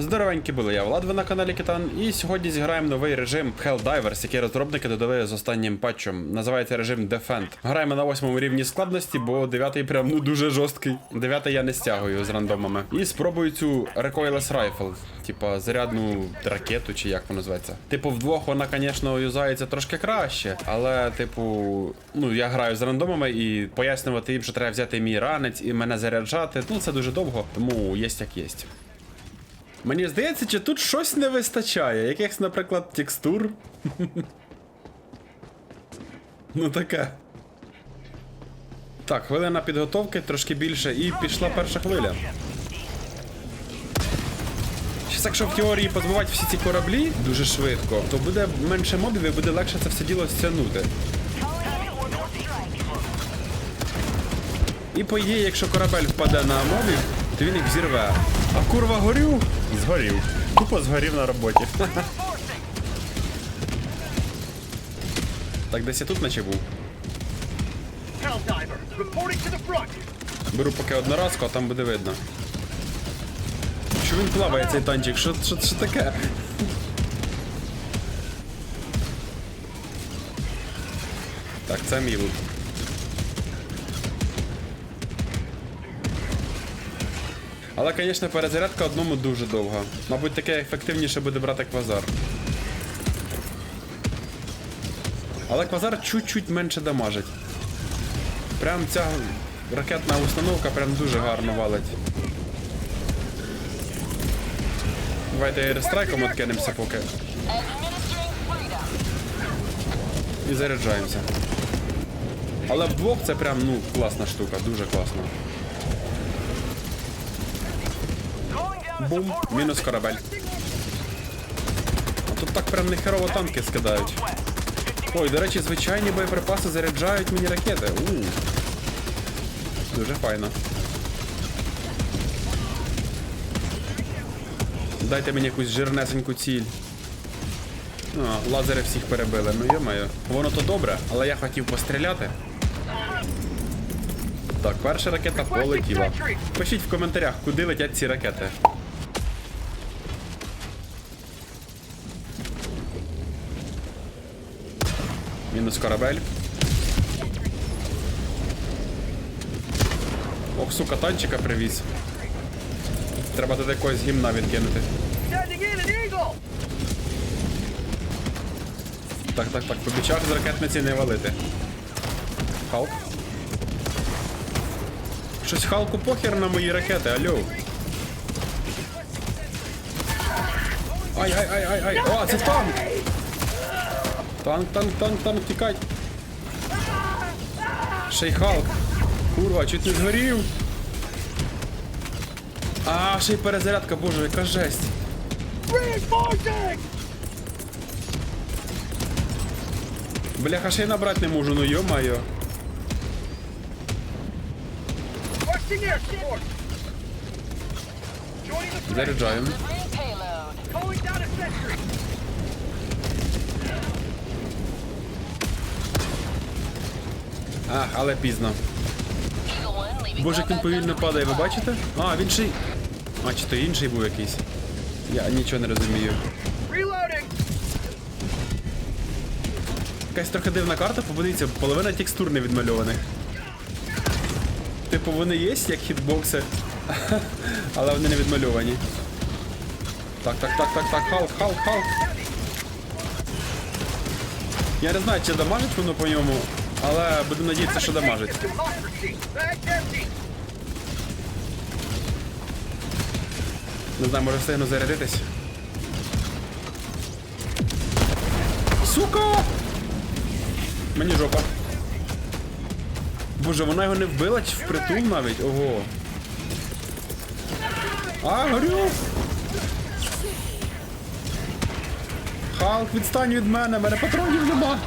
Здоровенькі були, я Влад, ви на каналі Китан, і сьогодні зіграємо новий режим Helldivers, який розробники додали з останнім патчем. Називається режим Defend. Граємо на восьмому рівні складності, бо дев'ятий прям ну дуже жорсткий. Дев'ятий я не стягую з рандомами. І спробую цю Recoilless Rifle, типа зарядну ракету, чи як воно зветься. Типу, вдвох вона, звісно, юзається трошки краще, але, типу, ну я граю з рандомами і пояснювати їм, що треба взяти мій ранець і мене заряджати. Ну це дуже довго, тому єсть як єсть. Мені здається, чи тут щось не вистачає. Якихось, наприклад, текстур. ну таке. Так, хвилина підготовки, трошки більше, і пішла перша хвиля. Щас, якщо в теорії позбивати всі ці кораблі дуже швидко, то буде менше мобів і буде легше це все діло стягнути. І по ідеї, якщо корабель впаде на мобів, то він їх взірве. А курва горів? Згорів. Тупо згорів на роботі. так, десь я тут наче був. Беру поки одноразку, а там буде видно. Що він плаває цей танчик? Що, що, що таке? Так, це мій лут. Але, звісно, перезарядка одному дуже довга. Мабуть, таке ефективніше буде брати квазар. Але квазар чуть-чуть менше дамажить. Прям ця ракетна установка прям дуже гарно валить. Давайте аерострайком откинемося поки. І заряджаємося. Але вдвох це прям ну класна штука, дуже класно. Бум, мінус корабель. Тут так прям нехерово танки скидають. Ой, до речі, звичайні боєприпаси заряджають мені ракети. У. Дуже файно. Дайте мені якусь жирнесеньку ціль. А, лазери всіх перебили. Ну йо-моє. Воно то добре, але я хотів постріляти. Так, перша ракета полетіла. Пишіть в коментарях, куди летять ці ракети. Мінус корабель. Ох, сука, танчика привіз. Треба до якогось гімна відкинути. Так, так, так, по бічах з ракетниці не валити. Халк. Щось Халку похер на мої ракети, алло. Ай, ай, ай, ай, ай. О, це танк! Танк, танк, танк, танк, тікай. Й Курва, чуть не згорів. А, ще й перезарядка, боже, яка жесть. Бляха, ще й набрати не можу, ну йо-майо. Заряджаємо. Ах, але пізно. Боже, він повільно падає, ви бачите? А, він ще. А, чи то інший був якийсь. Я нічого не розумію. Якась трохи дивна карта, подивіться, половина текстур не відмальованих. Типу, вони є, як хітбокси, але вони не відмальовані. Так, так, так, так, так, Халк, Халк, Халк. Я не знаю, чи дамажить воно по ньому, але буду надіятися, що дамажить. Не знаю, може встигну зарядитись. Сука! Мені жопа. Боже, вона його не вбила чи впритул навіть? Ого. А, горю! Халк, відстань від мене, мене патронів нема.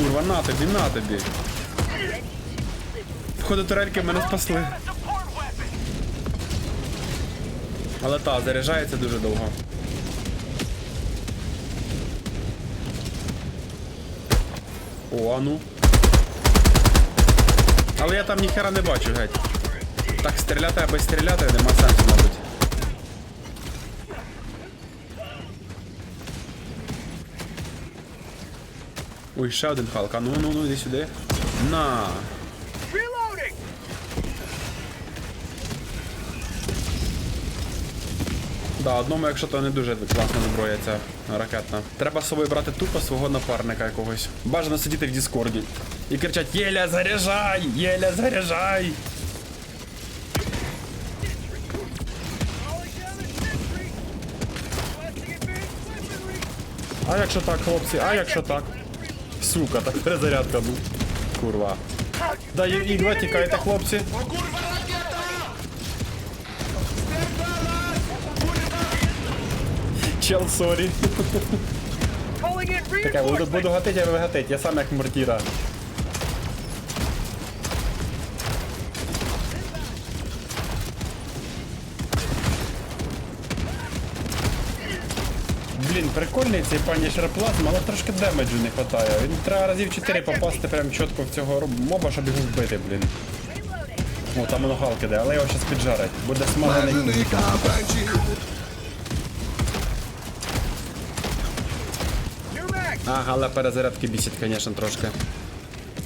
Курва, на тобі, на тобі. Походу турельки мене спасли. Але та, заряджається дуже довго. О, а ну. Але я там ніхера не бачу геть. Так, стріляти аби стріляти, нема сенсу, мабуть. Ой, ще один Халк. А ну ну ну, іди сюди. На. Да, одному, якщо то не дуже класна зброя ця ракетна. Треба з собою брати тупо свого напарника якогось. Бажано сидіти в Діскорді. І кричать Єля, заряджай! Єля, weaponry! А якщо так, хлопці, а якщо так? Сука, так перезарядка, ну. Курва. Да, і, два тікайте, хлопці. Чел, сорі. Таке, буду, буду гатить, я буду гатить. Я сам як мортіра. Блін, прикольний цей панішер плазма, але трошки демеджу не вистачає. Він треба разів 4 попасти прям чітко в цього моба, щоб його вбити, блін. О, там воно галки де, але його щас піджарить. Буде бенчі! Ага, але перезарядки бісять, звісно, трошки.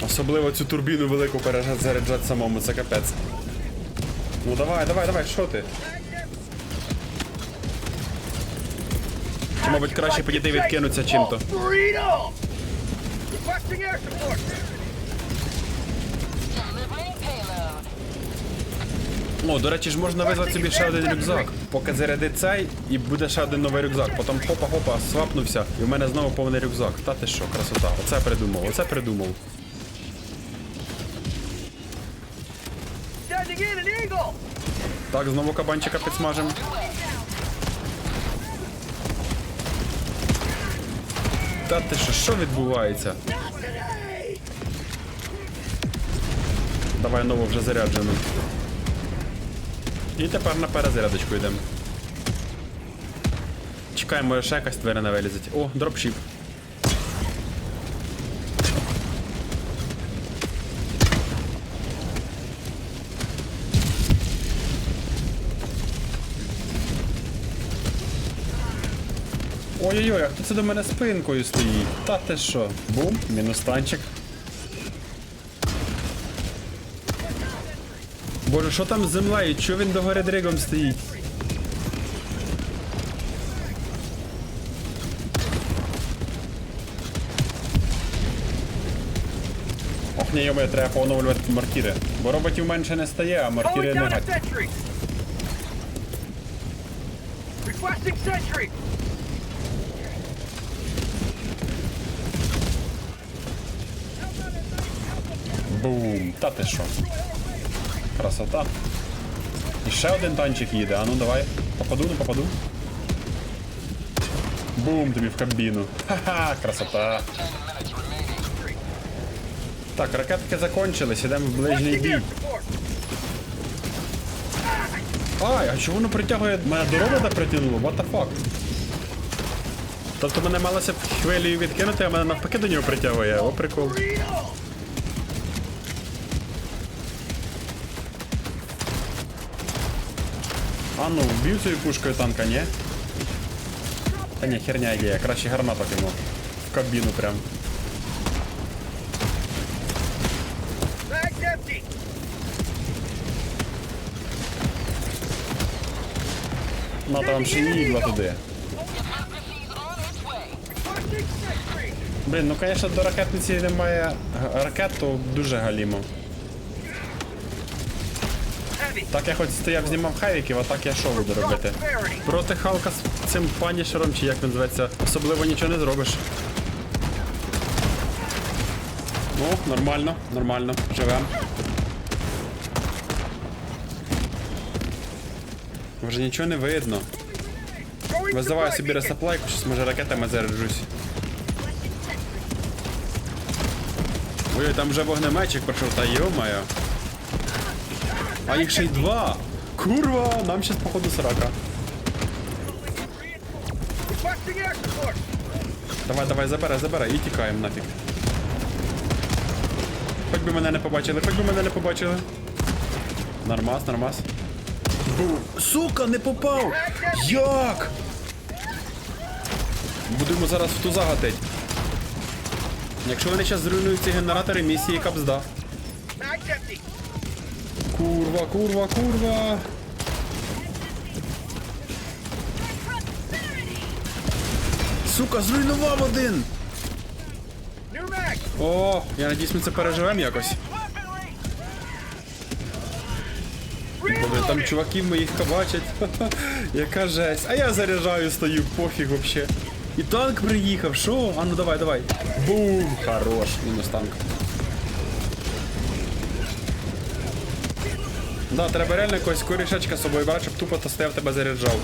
Особливо цю турбіну велику перезаряджати самому, це капець. Ну давай, давай, давай, що ти? Мабуть, краще підійти відкинутися чим-то. О, до речі ж можна визвати собі ще один рюкзак. Поки зарядить цей, і буде ще один новий рюкзак. Потім хопа-хопа, свапнувся, і в мене знову повний рюкзак. Та ти що, красота. Оце придумав, оце придумав. Так, знову кабанчика підсмажем. Та що, що відбувається? Давай нову вже заряджену. І тепер на перезарядочку йдемо. Чекаємо, ще якась двері не вилізить. О, дропшіп. Ой-ой-ой, а хто це до мене спинкою стоїть? Та ти що? Бум, мінус танчик. Боже, що там з землею? Чого він догори дригом стоїть? Ох, ні, йомо, треба поновлювати мортіри. Бо роботів менше не стає, а мортіри не гать. Бум! Та ти що? Красота. І ще один танчик їде, а ну давай. Попаду, не попаду. Бум тобі в кабіну. Ха-ха, красота. Так, ракетки закончились, ідемо в ближній бій. Ай, а чого воно притягує? Мене до робота притягнуло? What the fuck? Тобто мене малося хвилею відкинути, а мене навпаки до нього притягує. О, прикол. А ну, вбив цією пушкою танка, ні? Та ні, херня ідея, краще гарматок йому. В кабіну прям. Надо вам ще ігла туди. Блін, ну звісно, до ракетниці немає ракет, то дуже галімо. Так я хоч стояв, знімав хайвіків, а так я що буду робити? Проти Халка з цим панішером, чи як він зветься, особливо нічого не зробиш. Ну, нормально, нормально, живем. Вже нічого не видно. Визиваю собі ресаплайку, щось може ракетами заряджусь. Ой, там вже вогнеметчик прийшов, та йо-моє. А їх ще й два! Курва, нам щас походу срака. Давай, давай, забирай, забирай і тікаємо нафіг. Хоч би мене не побачили, хоч би мене не побачили. Нормас, нормас. Сука, не попав! Як? Будемо зараз в туза гатить. Якщо вони зараз зруйнують ці генератори, місії капзда. Курва, курва, курва. Сука, зруйнував один. О, я надіюсь, ми це переживемо якось. Бо там чуваків моїх кабачать. Яка жесть. А я заряджаю, стою, пофіг вообще. І танк приїхав, що? А ну давай, давай. Бум! Хорош, мінус танк. Да, треба реально якогось корішечка з собою брати, щоб тупо то стояв тебе заряджав.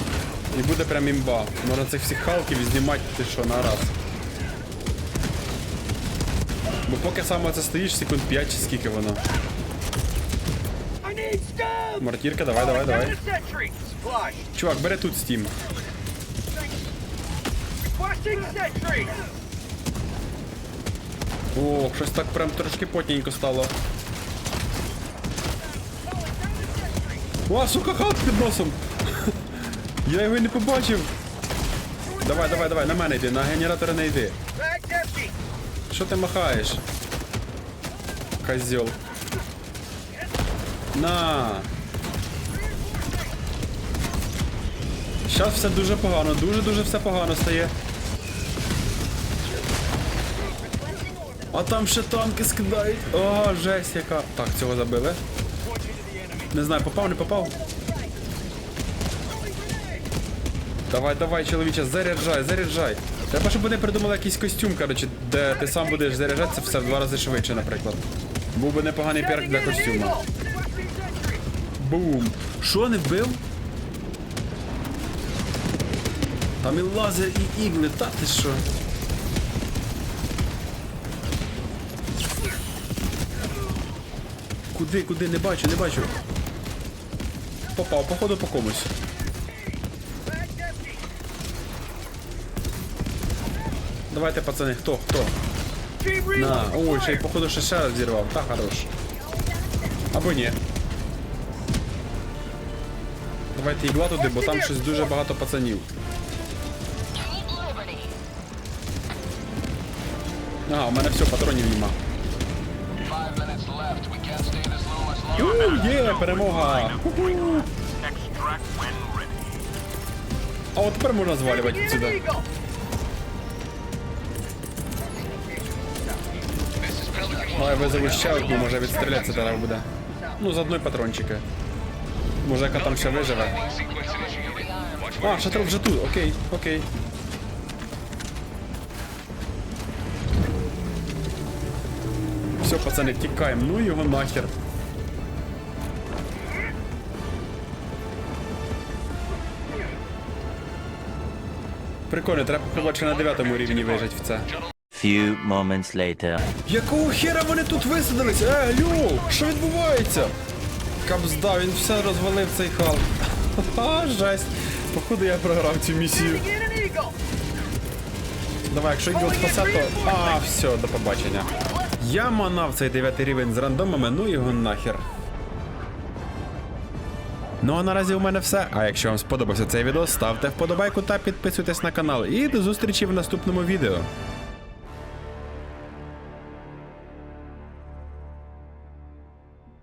І буде прям імба. Можна цих всіх халків знімати, ти що, на раз. Бо поки саме це стоїш, секунд 5 чи скільки воно. Мортірка, давай, давай, давай. Чувак, бери тут стім. О, щось так прям трошки потненько стало. О, сука, халк під носом. Я його не побачив. Давай, давай, давай, на мене йди, на генератор не йди. Що ти махаєш? Козьол. На. Зараз все дуже погано, дуже-дуже все погано стає. А там ще танки скидають. О, жесть яка. Так, цього забили. Не знаю, попав, не попав. Давай, давай, чоловіче, заряджай, заряджай. Треба, щоб вони придумали якийсь костюм, коротше, де ти сам будеш заряджатися все в два рази швидше, наприклад. Був би непоганий перк для костюма. Бум! Що не вбив? Там і лазер, і ігли, та ти що? Куди, куди? Не бачу, не бачу. Попав, походу по комусь. Давайте, пацани, хто, хто? На, ой, ще й походу ще ще раз зірвав. Та хорош. Або ні. Давайте ігла туди, бо там щось дуже багато пацанів. Ага, у мене все, патронів нема. Five minutes left. We can't stay this low much longer. У, є, перемога! Ху-ху. А от тепер можна звалювати an Давай визову ще одну, може відстрілятися треба буде. Ну, з одної патрончики. Може, яка там ще виживе. А, шатл вже тут, окей, окей. Все, пацани, тікаємо, ну його нахер. Прикольно, треба побачити на дев'ятому рівні вижити в це. Few moments later. Якого хера вони тут висадились? Е, алло, що відбувається? Кабзда, він все розвалив цей хал. Ха, жесть. Походу я програв цю місію. Давай, якщо його спасе, то... А, все, до побачення. Я манав цей дев'ятий рівень з рандомами, ну його нахер. Ну а наразі у мене все. А якщо вам сподобався цей відео, ставте вподобайку та підписуйтесь на канал. І до зустрічі в наступному відео.